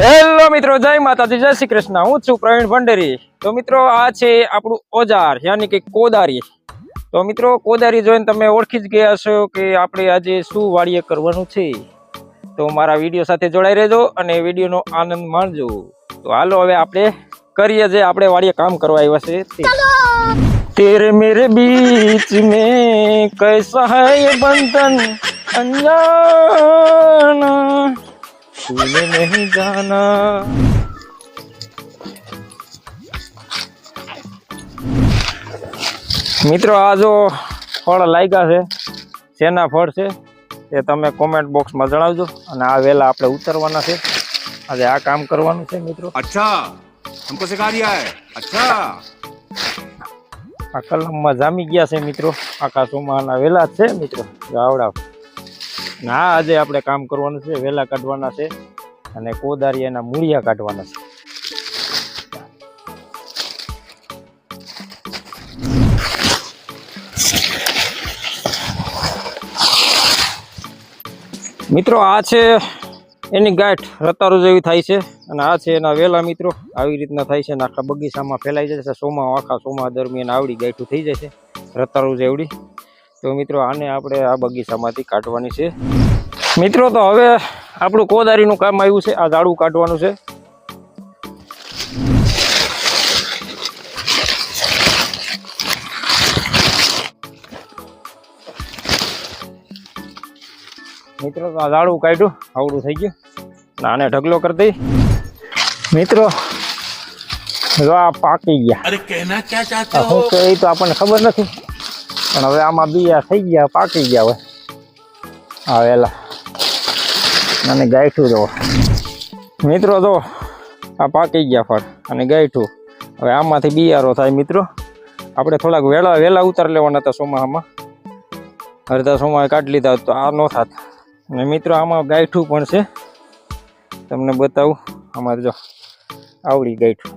Hello મિત્રો, જય માતાજી, જય શ્રી કૃષ્ણ. હું છું પ્રવીણ ભંડેરી. તો મિત્રો, આ છે આપણું ઓજાર, યાની કે કોદારી. તો મિત્રો, કોદારી જોઈને તમે ઓળખી જ ગયા છો કે આપણે આજે શું વાડીએ કરવાનું છે. તો મારા વીડિયો સાથે જોડાઈ રહેજો અને વિડીયોનો આનંદ માણજો. તો હાલો, હવે આપણે કરીએ જે આપણે વાડીએ કામ કરવા આવ્યા છે तेरे मेरे बीच में कैसा है ये बंधन अनजाना तूने नहीं जाना મિત્રો આ જો ફળ લાગ્યા છે શેના ફળ છે એ તમે કોમેન્ટ બોક્સમાં જણાવજો અને આ વેલા આપણે ઉતરવાના છે આજે આ કામ કરવાનું છે મિત્રો अच्छा हमको सिखा दिया है अच्छा આ કલમમાં જામી ગયા છે મિત્રો. આખા સોમાના વેલા છે મિત્રો. આવડાવ. ના આજે આપણે કામ કરવાનું છે, વેલા કાઢવાના છે અને કોદારી એના મૂળિયા કાઢવાના છે. મિત્રો, આ છે એની ગાંઠ રતારો જેવી થાય છે. અને આ છે એના વેલા મિત્રો. આવી રીતના થાય છે અને આખા બગીચામાં ફેલાઈ જાય છે. સોમા, આખા સોમા દરમિયાન આવડી ગાંઠું થઈ જાય છે. રતારું જેવડી. તો મિત્રો, આને આપણે આ બગીચામાંથી કાઢવાની છે. મિત્રો, તો હવે આપણું કોદારીનું કામ આવ્યું છે. આ ઝાડું કાઢવાનું છે. મિત્રો તો આ ઝાડું કાઢ્યું આવડું થઈ ગયું. આને ઢગલો કરી દઈ. મિત્રો આ પાકી ગયા. અરે કહેના તો એ તો આપણને ખબર નથી. પણ હવે આમાં બીયા થઈ ગયા પાકી ગયા હવે. આવેલા અને ગાયઠું જો મિત્રો જો આ પાકી ગયા ફળ અને ગાયઠું. હવે આમાંથી બિયારો થાય મિત્રો. આપણે થોડાક વહેલા વહેલા ઉતાર લેવાના હતા ચોમાસામાં અડધા સોમાએ કાઢી લીધા તો આ ન થાત. અને મિત્રો, આમાં ગાયઠું પણ છે. તમને બતાવું અમારે જો આવડી ગાયઠું.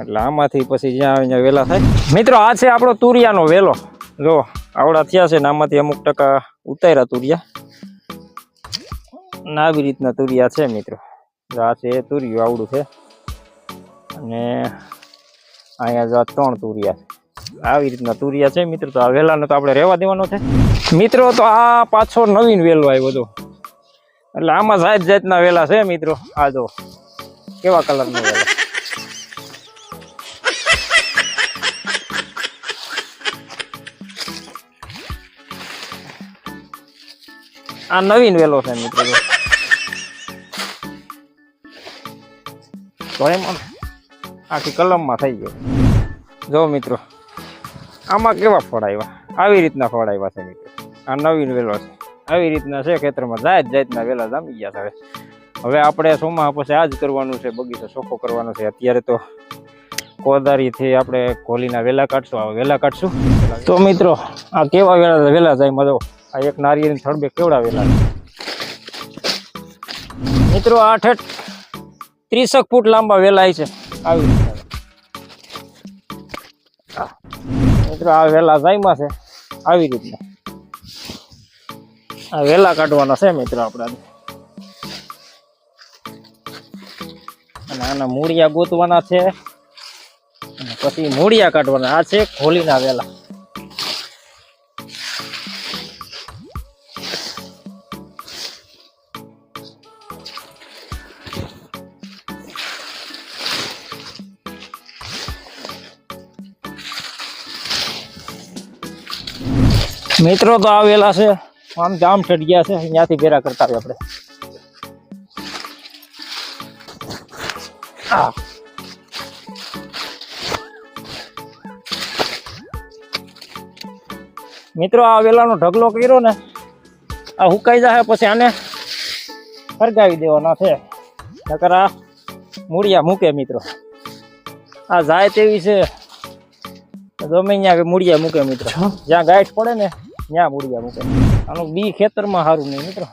એટલે આમાંથી પછી જ્યાં આવે વેલા થાય. મિત્રો, આ છે આપણો તુરિયાનો વેલો. જો, આવડા થયા છે ને આમાંથી અમુક ટકા ઉતાર્યા તુરિયા. ને આવી રીતના તુરિયા છે મિત્રો. આ છે તુરિયું, આવડું છે. અને અહીંયા જો ત્રણ તુરિયા છે. આવી રીતના તુરિયા છે મિત્રો. તો આ વેલાનો તો આપણે રહેવા દેવાનો છે. મિત્રો, તો આ પાછો નવીન વેલો આવ્યો હતો એટલે આમાં જાત જાતના વેલા છે મિત્રો. આ જો, કેવા કલરનો વેલા. આ નવીન વેલો છે મિત્રો. તો એમાં આખી કલમમાં થઈ ગયો. જો મિત્રો, આમાં કેવા ફળ આવ્યા? આવી રીતના ફળ આવ્યા છે મિત્રો. આ નવીન વેલો છે. આવી રીતના છે, ખેતરમાં જાત જાતના વેલા જામી ગયા હવે. હવે આપણે સોમા પછી આ જ કરવાનું છે, બગીચો ચોખ્ખો કરવાનો છે. અત્યારે તો કોદારીથી આપણે કોલીના વેલા કાઢશું આ વેલા કાઢશું. તો મિત્રો, આ કેવા વેલા વેલા જાય મજો આ એક નારિયેળની થડબે કેવડા વેલા. મિત્રો આ ઠેઠ ત્રીસક ફૂટ લાંબા વેલાય છે. આવી મિત્રો, આ વેલા જાયમાં છે. આવી રીતના. વેલા કાઢવાના છે મિત્રો આપણે અને આના મૂળિયા ગોતવાના છે. પછી મૂળિયા કાઢવાના. આ છે ખોલીના વેલા. મિત્રો તો આવેલા છે. આમ જામ ચડી ગયા છે અહીંયાથી ભેરા કરતા હોય આપણે. આ. મિત્રો આ વેલાનો ઢગલો કર્યો ને આ હુકાઈ જાય પછી આને ફરગાવી દેવાના છે. નકર આ મૂળિયા મૂકે મિત્રો. આ જાય તેવી છે. ગમે ત્યાં મૂળિયા મૂકે મિત્રો. જ્યાં ગાંઠ પડે ને ત્યાં મૂળિયા મૂકે. આનું બી ખેતરમાં સારું નહીં મિત્રો.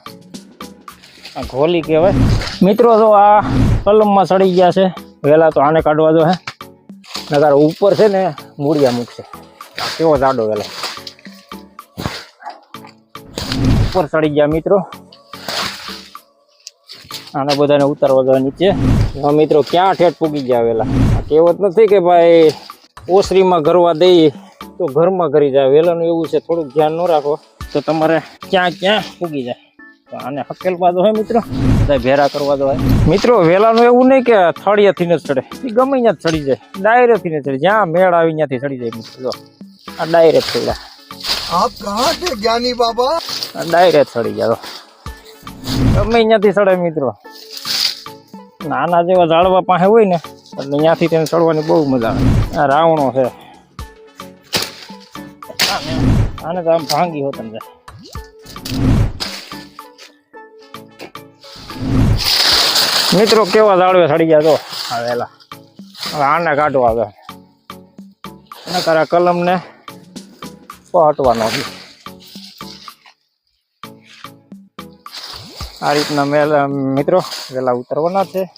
આ ઘોલી કહેવાય. મિત્રો તો આ કલમમાં સડી ગયા છે. વહેલા તો આને કાઢવા દો હે. નકાર ઉપર છે ને મૂળિયા મૂકશે. કેવો જાડો વહેલો ઉપર ચડી ગયા મિત્રો. આને બધાને ઉતારવા જવા નીચે. મિત્રો ક્યાં ઠેઠ પૂગી ગયા આ કહેવત નથી કે ભાઈ ઓસરીમાં ગરવા દઈએ તો ઘરમાં કરી જાય. વેલાનું એવું છે થોડુંક ધ્યાન ન રાખો. તો તમારે ક્યાં ક્યાં ઉગી જાય? તો આને હકેલવા દો હોય મિત્રો. બધા ભેરા કરવા દો હોય મિત્રો વેલાનું એવું નહીં કે થળિયાથી ન ચડે. એ ગમે ત્યાં ચડી જાય. ડાયરેથી ન ચડે. જ્યાં મેળ આવી ત્યાંથી ચડી જાય મિત્રો. આ ડાયરેક્ટ થયેલા આપ કહા છે જ્ઞાની બાબા? આ ડાયરેક્ટ ચડી મિત્રો. નાના જેવા ઝાડવા પાસે હોય ને એટલે ત્યાંથી તેને ચડવાની બહુ મજા આવે. આ રાવણો છે. આને- તો આમ ભાંગી હો તમને મિત્રો કેવા દાડવે સડી ગયા તો આવેલા હવે આને કાઢવા આવે. એના કરે કલમને પહટવાનો છે. આ રીતના મેલ મિત્રો વેલા ઉતરવાના છે.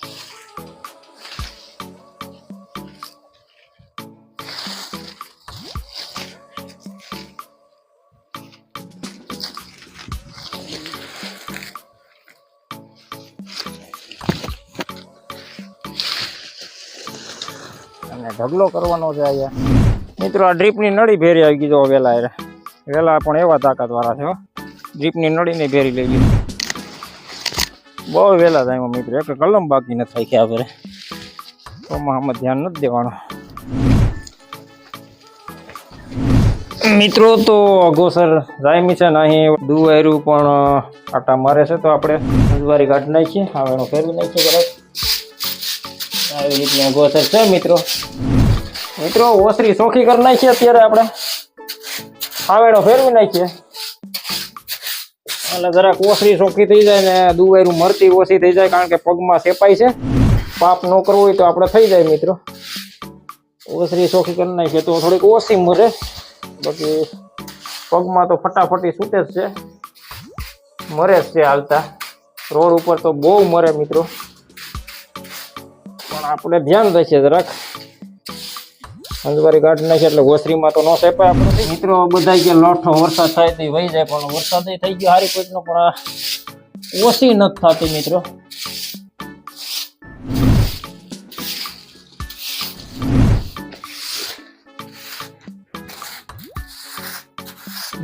અને ઢગલો કરવાનો છે અહીંયા. મિત્રો, આ ડ્રીપની નળી ભેરી આવી ગઈ જો વેલા વેલા પણ એવા તાકાતવાળા છે હો. ડ્રીપની નળીને ભેરી લઈ લીધી. બહુ વહેલા થાય મિત્રો. એક કલમ બાકી નથી ક્યાં ફરે તોમાં આમાં ધ્યાન નથી દેવાનું. મિત્રો, તો અગોસર જાયમી છે ને અહીં દુવાયરું પણ આટા મારે છે તો આપણે અજવારી કાઢી નાખીએ. હવે ફેરવી નાખીએ બરાબર. આવી રીતના અગોસર છે મિત્રો. મિત્રો, ઓસરી ચોખ્ખી કરી નાખીએ અત્યારે આપણે. આવેડો ફેરવી નાખીએ. એટલે જરાક ઓસરી ચોખ્ખી થઈ જાય ને દુવાયરું મરતી ઓછી થઈ જાય કારણ કે પગમાં સેપાય છે. પાપ ન કરવો હોય તો આપણે થઈ જાય મિત્રો. ઓસરી ચોખ્ખી કરી નાખીએ તો થોડીક ઓછી મરે. બાકી પગમાં તો ફટાફટી છૂટે જ છે. મરે જ છે હાલતા. રોડ ઉપર તો બહુ મરે મિત્રો. પણ આપણે ધ્યાન રહેશે જરાક અંજવારી કાઢી નાખીએ એટલે ઓસરીમાં તો ન સેપાય આપણે મિત્રો બધા કે લોઠો વરસાદ થાય તો વહી જાય પણ વરસાદ થઈ ગયો હારી કોઈકનો પણ આ ઓછી નથી થતી મિત્રો.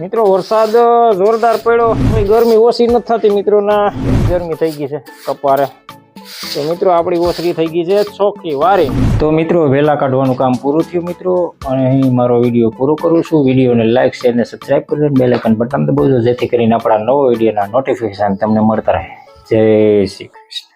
મિત્રો વરસાદ જોરદાર પડ્યો. ગરમી ઓછી નથી થતી મિત્રો ના ગરમી થઈ ગઈ છે કપારે. તો મિત્રો, આપણી ઓસરી થઈ ગઈ છે ચોખ્ખી વારી. તો મિત્રો વહેલા કાઢવાનું કામ પૂરું થયું મિત્રો, અને અહીં મારો વીડિયો પૂરો કરું છું. વિડીયોને લાઇક શેર અને સબસ્ક્રાઈબ કરી બેલ આઇકન બટન દબાવજો, જેથી કરીને આપણા નવો વિડીયોના નોટિફિકેશન તમને મળતા રહે. જય શ્રી કૃષ્ણ.